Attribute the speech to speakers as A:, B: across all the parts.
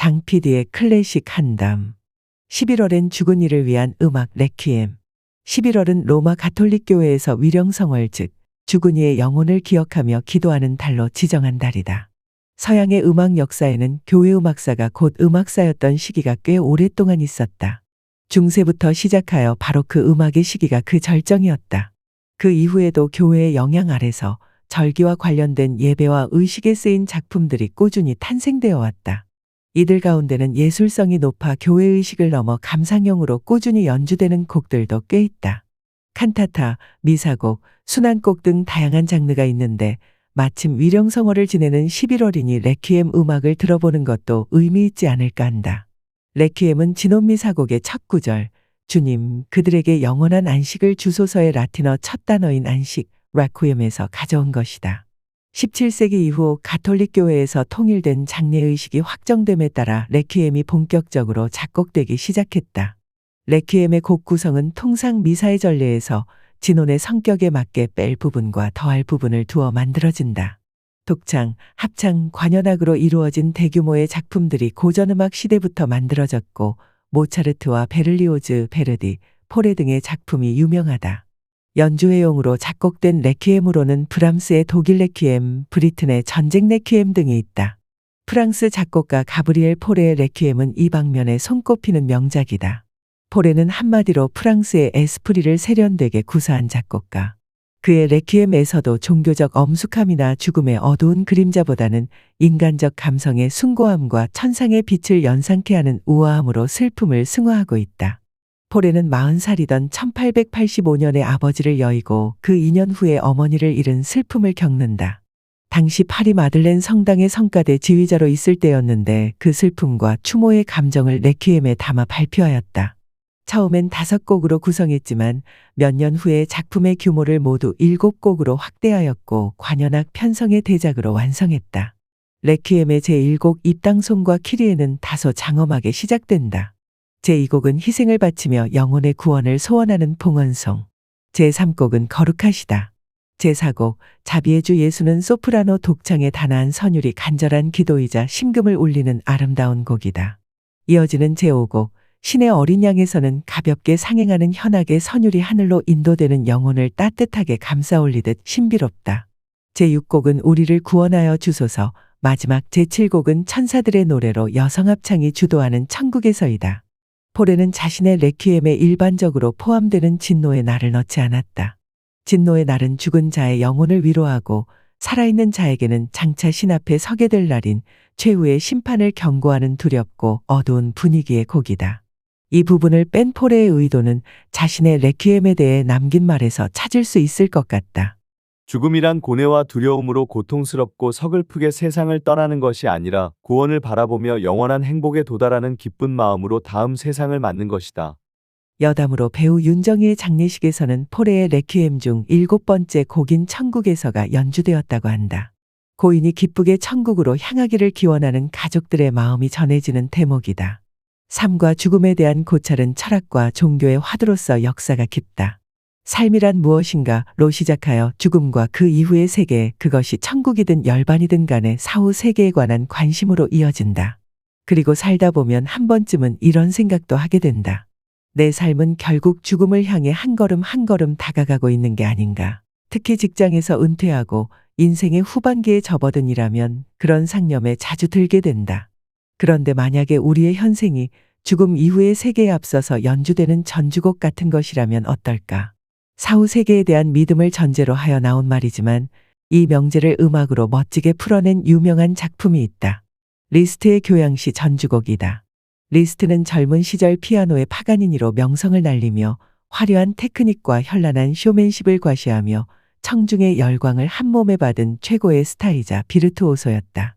A: 장 PD의 클래식 한담. 11월엔 죽은 이를 위한 음악 레퀴엠. 11월은 로마 가톨릭 교회에서 위령성월 즉 죽은 이의 영혼을 기억하며 기도하는 달로 지정한 달이다. 서양의 음악 역사에는 교회 음악사가 곧 음악사였던 시기가 꽤 오랫동안 있었다. 중세부터 시작하여 바로 그 음악의 시기가 그 절정이었다. 그 이후에도 교회의 영향 아래서 절기와 관련된 예배와 의식에 쓰인 작품들이 꾸준히 탄생되어 왔다. 이들 가운데는 예술성이 높아 교회 의식을 넘어 감상용으로 꾸준히 연주되는 곡들도 꽤 있다. 칸타타, 미사곡, 순환곡 등 다양한 장르가 있는데 마침 위령성어를 지내는 11월이니 레퀴엠 음악을 들어보는 것도 의미 있지 않을까 한다. 레퀴엠은 진혼미 사곡의 첫 구절, 주님, 그들에게 영원한 안식을 주소서의 라틴어 첫 단어인 안식, 라쿠엠에서 가져온 것이다. 17세기 이후 가톨릭 교회에서 통일된 장례의식이 확정됨에 따라 레퀴엠이 본격적으로 작곡되기 시작했다. 레퀴엠의 곡 구성은 통상 미사의 전례에서 진혼의 성격에 맞게 뺄 부분과 더할 부분을 두어 만들어진다. 독창, 합창, 관현악으로 이루어진 대규모의 작품들이 고전음악 시대부터 만들어졌고 모차르트와 베를리오즈, 베르디, 포레 등의 작품이 유명하다. 연주회용으로 작곡된 레퀴엠으로는 브람스의 독일 레퀴엠, 브리튼의 전쟁 레퀴엠 등이 있다. 프랑스 작곡가 가브리엘 포레의 레퀴엠은 이 방면에 손꼽히는 명작이다. 포레는 한마디로 프랑스의 에스프리를 세련되게 구사한 작곡가. 그의 레퀴엠에서도 종교적 엄숙함이나 죽음의 어두운 그림자보다는 인간적 감성의 숭고함과 천상의 빛을 연상케 하는 우아함으로 슬픔을 승화하고 있다. 포레는 40살이던 1885년에 아버지를 여의고 그 2년 후에 어머니를 잃은 슬픔을 겪는다. 당시 파리 마들렌 성당의 성가대 지휘자로 있을 때였는데 그 슬픔과 추모의 감정을 레퀴엠에 담아 발표하였다. 처음엔 다섯 곡으로 구성했지만 몇 년 후에 작품의 규모를 모두 일곱 곡으로 확대하였고 관현악 편성의 대작으로 완성했다. 레퀴엠의 제1곡 입당송과 키리에는 다소 장엄하게 시작된다. 제2곡은 희생을 바치며 영혼의 구원을 소원하는 봉헌송. 제3곡은 거룩하시다. 제4곡 자비의 주 예수는 소프라노 독창의 단아한 선율이 간절한 기도이자 심금을 울리는 아름다운 곡이다. 이어지는 제5곡 신의 어린 양에서는 가볍게 상행하는 현악의 선율이 하늘로 인도되는 영혼을 따뜻하게 감싸 올리듯 신비롭다. 제6곡은 우리를 구원하여 주소서 마지막 제7곡은 천사들의 노래로 여성 합창이 주도하는 천국에서이다. 포레는 자신의 레퀴엠에 일반적으로 포함되는 진노의 날을 넣지 않았다. 진노의 날은 죽은 자의 영혼을 위로하고 살아있는 자에게는 장차 신 앞에 서게 될 날인 최후의 심판을 경고하는 두렵고 어두운 분위기의 곡이다. 이 부분을 뺀 포레의 의도는 자신의 레퀴엠에 대해 남긴 말에서 찾을 수 있을 것 같다.
B: 죽음이란 고뇌와 두려움으로 고통스럽고 서글프게 세상을 떠나는 것이 아니라 구원을 바라보며 영원한 행복에 도달하는 기쁜 마음으로 다음 세상을 맞는 것이다.
A: 여담으로 배우 윤정희의 장례식에서는 포레의 레퀴엠 중 일곱 번째 곡인 천국에서가 연주되었다고 한다. 고인이 기쁘게 천국으로 향하기를 기원하는 가족들의 마음이 전해지는 대목이다. 삶과 죽음에 대한 고찰은 철학과 종교의 화두로서 역사가 깊다. 삶이란 무엇인가로 시작하여 죽음과 그 이후의 세계, 그것이 천국이든 열반이든 간에 사후 세계에 관한 관심으로 이어진다. 그리고 살다 보면 한 번쯤은 이런 생각도 하게 된다. 내 삶은 결국 죽음을 향해 한 걸음 한 걸음 다가가고 있는 게 아닌가. 특히 직장에서 은퇴하고 인생의 후반기에 접어든 이라면 그런 상념에 자주 들게 된다. 그런데 만약에 우리의 현생이 죽음 이후의 세계에 앞서서 연주되는 전주곡 같은 것이라면 어떨까? 사후 세계에 대한 믿음을 전제로 하여 나온 말이지만 이 명제를 음악으로 멋지게 풀어낸 유명한 작품이 있다. 리스트의 교양시 전주곡이다. 리스트는 젊은 시절 피아노의 파가니니로 명성을 날리며 화려한 테크닉과 현란한 쇼맨십을 과시하며 청중의 열광을 한 몸에 받은 최고의 스타이자 비르투오소였다.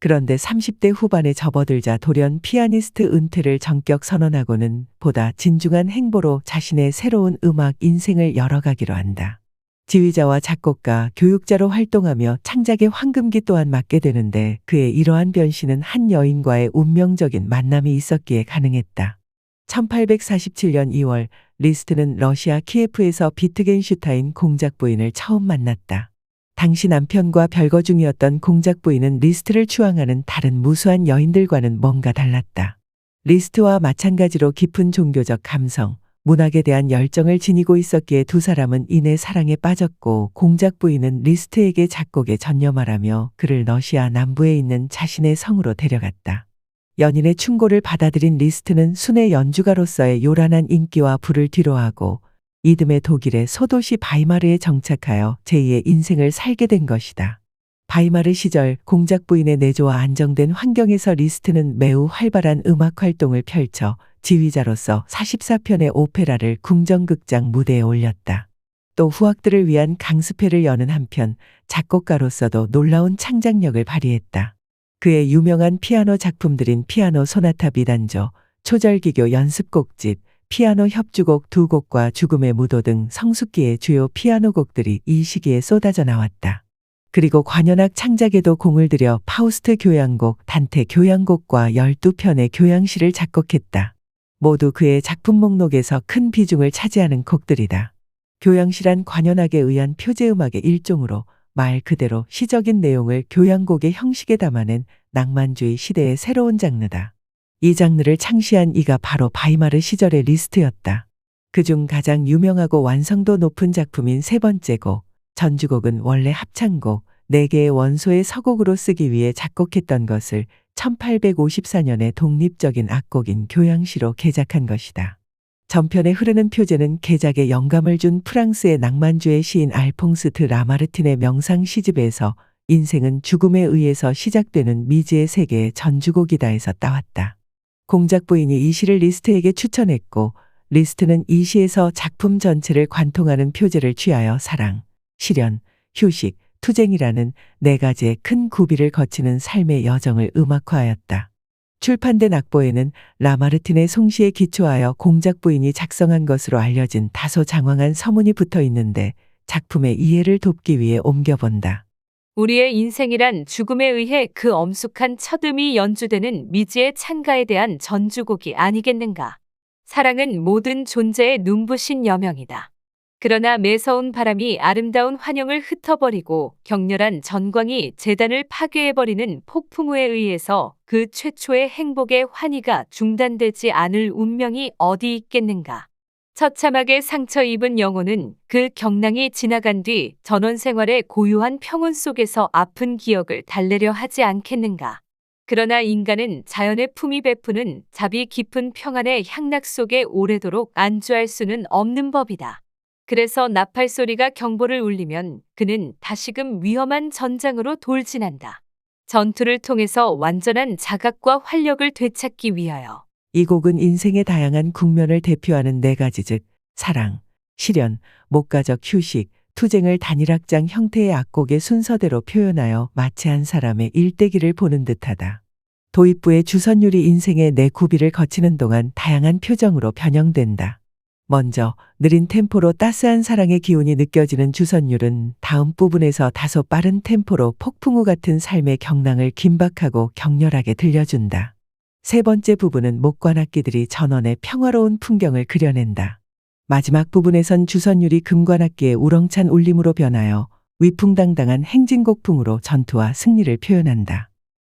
A: 그런데 30대 후반에 접어들자 돌연 피아니스트 은퇴를 전격 선언하고는 보다 진중한 행보로 자신의 새로운 음악 인생을 열어가기로 한다. 지휘자와 작곡가, 교육자로 활동하며 창작의 황금기 또한 맡게 되는데 그의 이러한 변신은 한 여인과의 운명적인 만남이 있었기에 가능했다. 1847년 2월 리스트는 러시아 키예프에서 비트겐슈타인 공작 부인을 처음 만났다. 당시 남편과 별거 중이었던 공작 부인은 리스트를 추앙하는 다른 무수한 여인들과는 뭔가 달랐다. 리스트와 마찬가지로 깊은 종교적 감성, 문학에 대한 열정을 지니고 있었기에 두 사람은 이내 사랑에 빠졌고 공작 부인은 리스트에게 작곡에 전념하라며 그를 러시아 남부에 있는 자신의 성으로 데려갔다. 연인의 충고를 받아들인 리스트는 순회 연주가로서의 요란한 인기와 부를 뒤로하고 이듬해 독일의 소도시 바이마르에 정착하여 제2의 인생을 살게 된 것이다. 바이마르 시절 공작 부인의 내조와 안정된 환경에서 리스트는 매우 활발한 음악 활동을 펼쳐 지휘자로서 44편의 오페라를 궁정극장 무대에 올렸다. 또 후학들을 위한 강습회를 여는 한편 작곡가로서도 놀라운 창작력을 발휘했다. 그의 유명한 피아노 작품들인 피아노 소나타 비단조, 초절기교 연습곡집, 피아노 협주곡 두 곡과 죽음의 무도 등 성숙기의 주요 피아노 곡들이 이 시기에 쏟아져 나왔다. 그리고 관현악 창작에도 공을 들여 파우스트 교향곡, 단테 교향곡과 12편의 교향시를 작곡했다. 모두 그의 작품 목록에서 큰 비중을 차지하는 곡들이다. 교향시란 관현악에 의한 표제음악의 일종으로 말 그대로 시적인 내용을 교향곡의 형식에 담아낸 낭만주의 시대의 새로운 장르다. 이 장르를 창시한 이가 바로 바이마르 시절의 리스트였다. 그중 가장 유명하고 완성도 높은 작품인 세 번째 곡, 전주곡은 원래 합창곡, 네 개의 원소의 서곡으로 쓰기 위해 작곡했던 것을 1854년에 독립적인 악곡인 교향시로 개작한 것이다. 전편에 흐르는 표제는 개작에 영감을 준 프랑스의 낭만주의 시인 알퐁스트 라마르틴의 명상 시집에서 인생은 죽음에 의해서 시작되는 미지의 세계의 전주곡이다에서 따왔다. 공작 부인이 이 시를 리스트에게 추천했고 리스트는 이 시에서 작품 전체를 관통하는 표제를 취하여 사랑, 시련, 휴식, 투쟁이라는 네 가지의 큰 구비를 거치는 삶의 여정을 음악화하였다. 출판된 악보에는 라마르틴의 송시에 기초하여 공작 부인이 작성한 것으로 알려진 다소 장황한 서문이 붙어 있는데 작품의 이해를 돕기 위해 옮겨본다.
C: 우리의 인생이란 죽음에 의해 그 엄숙한 첫음이 연주되는 미지의 찬가에 대한 전주곡이 아니겠는가. 사랑은 모든 존재의 눈부신 여명이다. 그러나 매서운 바람이 아름다운 환영을 흩어버리고 격렬한 전광이 재단을 파괴해버리는 폭풍우에 의해서 그 최초의 행복의 환희가 중단되지 않을 운명이 어디 있겠는가. 처참하게 상처 입은 영혼은 그 경랑이 지나간 뒤 전원 생활의 고요한 평온 속에서 아픈 기억을 달래려 하지 않겠는가. 그러나 인간은 자연의 품이 베푸는 자비 깊은 평안의 향락 속에 오래도록 안주할 수는 없는 법이다. 그래서 나팔 소리가 경보를 울리면 그는 다시금 위험한 전장으로 돌진한다. 전투를 통해서 완전한 자각과 활력을 되찾기 위하여.
A: 이 곡은 인생의 다양한 국면을 대표하는 네 가지 즉 사랑, 시련, 목가적 휴식, 투쟁을 단일악장 형태의 악곡의 순서대로 표현하여 마치 한 사람의 일대기를 보는 듯하다. 도입부의 주선율이 인생의 네 구비를 거치는 동안 다양한 표정으로 변형된다. 먼저 느린 템포로 따스한 사랑의 기운이 느껴지는 주선율은 다음 부분에서 다소 빠른 템포로 폭풍우 같은 삶의 경랑을 긴박하고 격렬하게 들려준다. 세 번째 부분은 목관악기들이 전원의 평화로운 풍경을 그려낸다. 마지막 부분에선 주선율이 금관악기의 우렁찬 울림으로 변하여 위풍당당한 행진곡풍으로 전투와 승리를 표현한다.